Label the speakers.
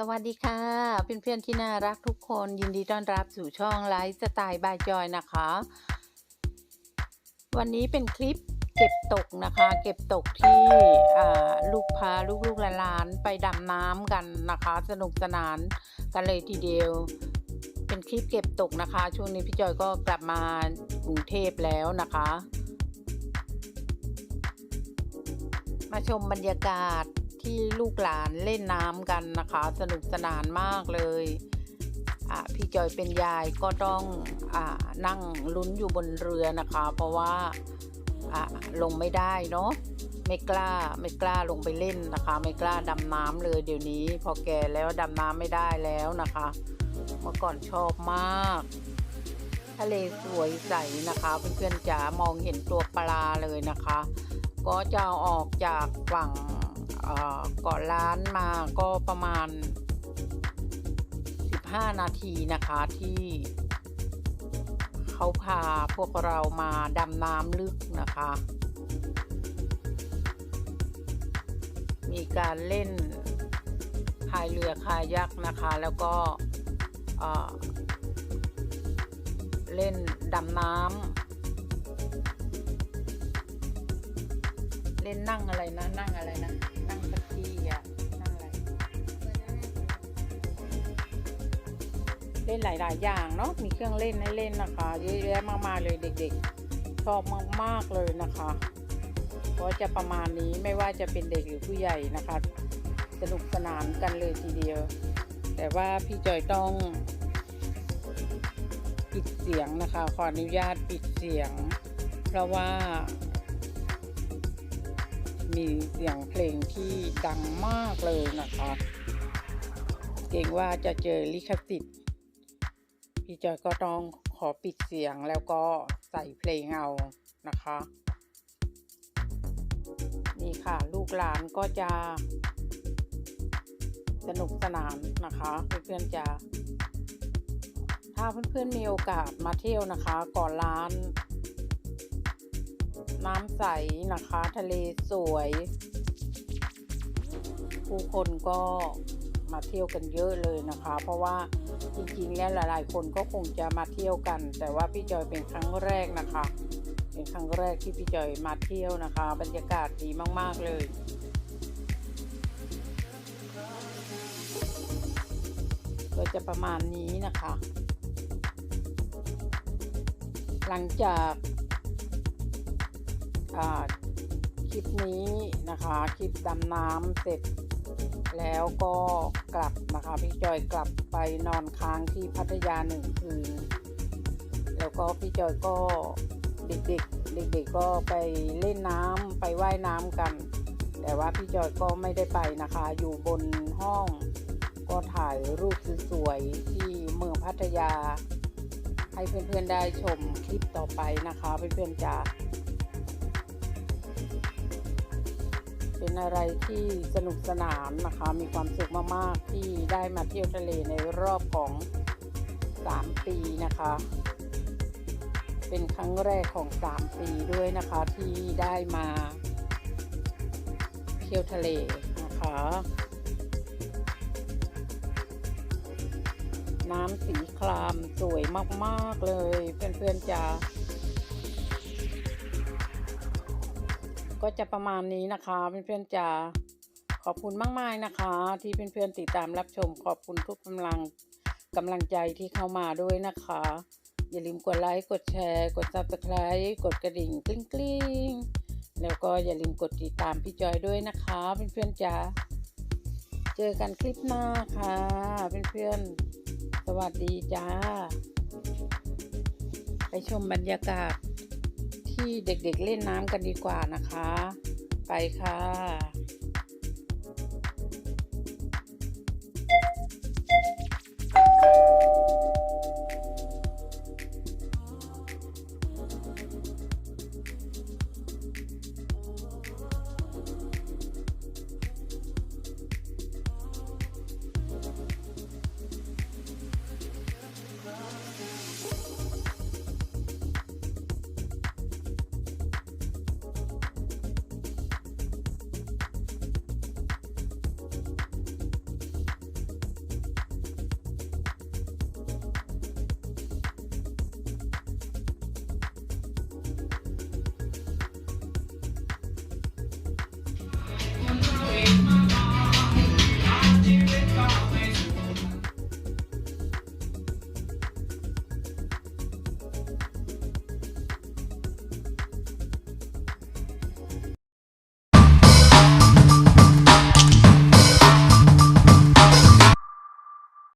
Speaker 1: สวัสดีค่ะเพื่อนๆที่น่ารักทุกคนยินดีต้อนรับสู่ช่องไลฟ์สไตล์บายจอยนะคะ วันนี้เป็นคลิปเก็บตกนะคะ เก็บตกที่ลูกพาลูกๆหลานๆไปดำน้ำกันนะคะ สนุกสนานกันเลยทีเดียว เป็นคลิปเก็บตกนะคะ ช่วงนี้พี่จอยก็กลับมากรุงเทพแล้วนะคะ มาชมบรรยากาศ ที่ลูกหลานเล่นน้ำกันนะคะ สนุกสนานมากเลยอะพี่จอยเป็นยายก็ต้องอ่านั่งลุ้นอยู่บนเรือนะคะ เพราะว่าอะลงไม่ได้เนาะไม่กล้าไม่กล้าลงไปเล่นนะคะ ไม่กล้าดำน้ำเลยเดี๋ยวนี้ พอแก่แล้วดำน้ำไม่ได้แล้วนะคะ เมื่อก่อนชอบมาก ทะเลสวยใสนะคะเพื่อนๆจ๋ามองเห็นตัวปลาเลยนะคะ ก็จะออกจากฝั่ง เอ่อเกาะล้านมาก็ประมาณ 15 นาทีนะคะที่เขาพาพวกเรามาดำน้ำลึกนะคะ มีการเล่นพายเรือคายักนะคะ แล้วก็เล่นดำน้ำเล่นนั่งอะไรนะ นั่งอะไรนะ สกีอะนั่งอะไรเล่นหลาย ๆ อย่างเนาะมีเครื่องเล่นให้เล่นนะคะเยอะแยะมากๆเลยเด็ก ๆ ชอบมาก ๆ เลยนะคะก็จะประมาณนี้ไม่ว่าจะเป็นเด็กหรือผู้ใหญ่นะคะ สนุกสนานกันเลยทีเดียว แต่ว่าพี่จอยต้องปิดเสียงนะคะ ขออนุญาตปิดเสียง เพราะว่า มีเสียงเพลงที่ดังมากเลยนะคะเกรงว่าจะเจอลิขสิทธิ์พี่จอยก็ต้องขอปิดเสียงแล้วก็ใส่เพลงเอานะคะ นี่ค่ะลูกหลานก็จะสนุกสนานนะคะ เพื่อนๆจะ ถ้าเพื่อนๆมีโอกาสมาเที่ยวนะคะก่อนร้าน น้ำใสนะคะ ทะเลสวย ผู้คนก็มาเที่ยวกันเยอะเลยนะคะ เพราะว่าจริงๆแล้วหลายๆ คนก็คงจะมาเที่ยวกัน แต่ว่าพี่จอยเป็นครั้งแรกนะคะ เป็นครั้งแรกที่พี่จอยมาเที่ยวนะคะ บรรยากาศดีมาก ๆเลยก็จะประมาณนี้นะคะ หลังจาก คลิปนี้นะคะคลิปดำน้ำเสร็จ แล้วก็กลับนะคะพี่จอยกลับไปนอนค้างที่พัทยาหนึ่งคืนแล้วก็พี่จอยก็เด็กๆเด็กๆก็ไปเล่นน้ำไปว่ายน้ำกัน แต่ว่าพี่จอยก็ไม่ได้ไปนะคะ อยู่บนห้อง ก็ถ่ายรูปสวยๆที่เมืองพัทยา ให้เพื่อนๆได้ชมคลิปต่อไปนะคะเพื่อนๆจ๋า เป็นอะไรที่สนุกสนานนะคะ มีความสุขมากๆ ที่ได้มาเที่ยวทะเลในรอบของ 3 ปีนะคะ เป็นครั้งแรกของ 3 ปีด้วยนะคะที่ได้มาเที่ยวทะเลนะคะ น้ำสีครามสวยมาก ๆ เลย เพื่อน ๆจะ ก็จะประมาณนี้นะคะเพื่อนๆจะขอบคุณมากๆนะคะ ที่เพื่อนๆติดตามรับชม ขอบคุณทุกกำลังกำลังใจที่เข้ามาด้วยนะคะ อย่าลืมกดไลค์กดแชร์ กด subscribe กดกระดิ่งกลิ้งกลิ้งๆแล้วก็อย่าลืมกดติดตามพี่จอยด้วยนะคะเพื่อนๆจะเจอกันคลิปหน้าค่ะเพื่อนๆสวัสดีจ้า ไปชมบรรยากาศ ที่เด็กๆเล่นน้ำกันดีกว่านะคะ ไปค่ะ